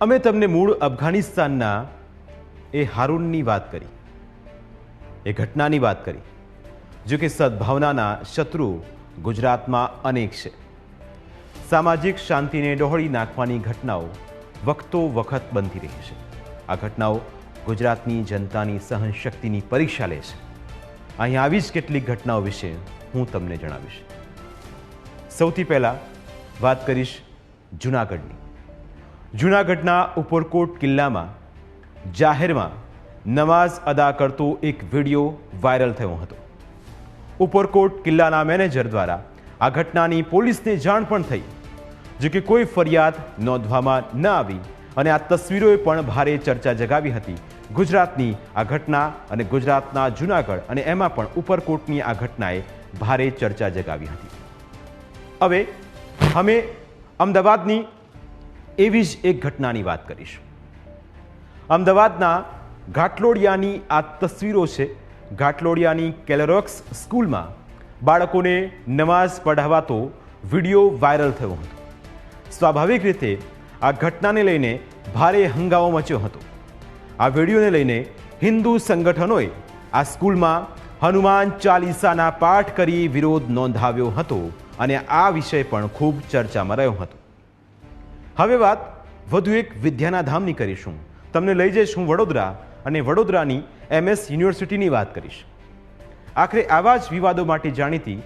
અમે તમને મૂળ અફઘાનિસ્તાનના એ હારૂનની વાત કરી, એ ઘટનાની વાત કરી, જો કે સદભાવનાના શત્રુ ગુજરાતમાં અનેક છે. સામાજિક શાંતિને ડહોળી નાખવાની ઘટનાઓ વખતો વખત બનતી રહી છે. આ ઘટનાઓ ગુજરાતની જનતાની સહનશક્તિની પરીક્ષા લે છે. અહીં આવી જ કેટલીક ઘટનાઓ વિશે હું તમને જણાવીશ. સૌથી પહેલાં વાત કરીશ જૂનાગઢની. જૂનાગઢના ઉપરકોટ કિલ્લામાં જાહેરમાં નમાઝ અદા કરતો એક વીડિયો વાયરલ થયો હતો. ઉપરકોટ કિલ્લાના મેનેજર દ્વારા આ ઘટનાની પોલીસને જાણ પણ થઈ, જો કે કોઈ ફરિયાદ નોંધવામાં ન આવી અને આ તસવીરોએ પણ ભારે ચર્ચા જગાવી હતી. ગુજરાતની આ ઘટના અને ગુજરાતના જૂનાગઢ અને એમાં પણ ઉપરકોટની આ ઘટનાએ ભારે ચર્ચા જગાવી હતી. હવે અમે અમદાવાદની એવી જ એક ઘટનાની વાત કરીશું. અમદાવાદના ઘાટલોડિયાની આ તસવીરો છે. ઘાટલોડિયાની કેલેરોક્સ સ્કૂલમાં બાળકોને નમાઝ પઢાવાતો વીડિયો વાયરલ થયો હતો. સ્વાભાવિક રીતે આ ઘટનાને લઈને ભારે હંગામો મચ્યો હતો. આ વિડીયોને લઈને હિન્દુ સંગઠનોએ આ સ્કૂલમાં હનુમાન ચાલીસાના પાઠ કરી વિરોધ નોંધાવ્યો હતો અને આ વિષય પણ ખૂબ ચર્ચામાં રહ્યો હતો. હવે વાત વધુ એક વિદ્યાના ધામની કરીશું. તમને લઈ જઈશ હું વડોદરા અને વડોદરાની એમએસ યુનિવર્સિટીની વાત કરીશ. આખરે આવા જ વિવાદો માટે જાણીતી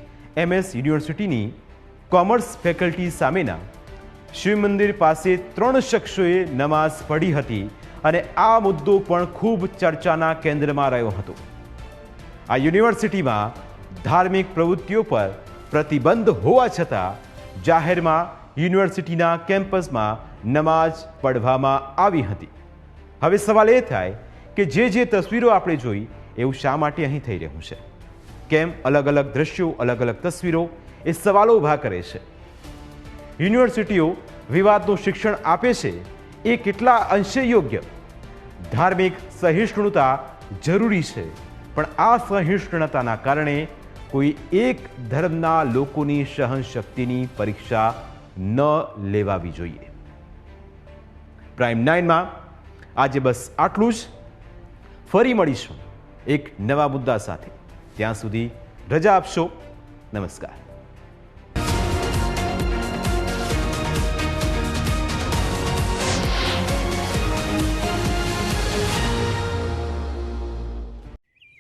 એમએસ યુનિવર્સિટીની કોમર્સ ફેકલ્ટી સામેના શિવ મંદિર પાસે ત્રણ શખ્સોએ નમાઝ પઢી હતી અને આ મુદ્દો પણ ખૂબ ચર્ચાના કેન્દ્રમાં રહ્યો હતો. આ યુનિવર્સિટીમાં ધાર્મિક પ્રવૃત્તિઓ પર પ્રતિબંધ હોવા છતાં જાહેરમાં યુનિવર્સિટીના કેમ્પસમાં નમાઝ પઢવામાં આવી હતી. હવે સવાલ એ થાય કે જે જે તસવીરો આપણે જોઈ, એવું શા માટે અહીં થઈ રહ્યું છે? કેમ અલગ અલગ દ્રશ્યો, અલગ અલગ તસવીરો? એ સવાલો ઊભા કરે છે. યુનિવર્સિટીઓ વિવાદનું શિક્ષણ આપે છે એ કેટલા અંશે યોગ્ય? ધાર્મિક સહિષ્ણુતા જરૂરી છે, પણ આ સહિષ્ણુતાના કારણે કોઈ એક ધર્મના લોકોની સહનશક્તિની પરીક્ષા ન લેવાવી જોઈએ. પ્રાઇમ નાઇનમાં આજે બસ આટલું જ. ફરી મળીશું એક નવા મુદ્દા સાથે. ત્યાં સુધી રજા આપશો. નમસ્કાર.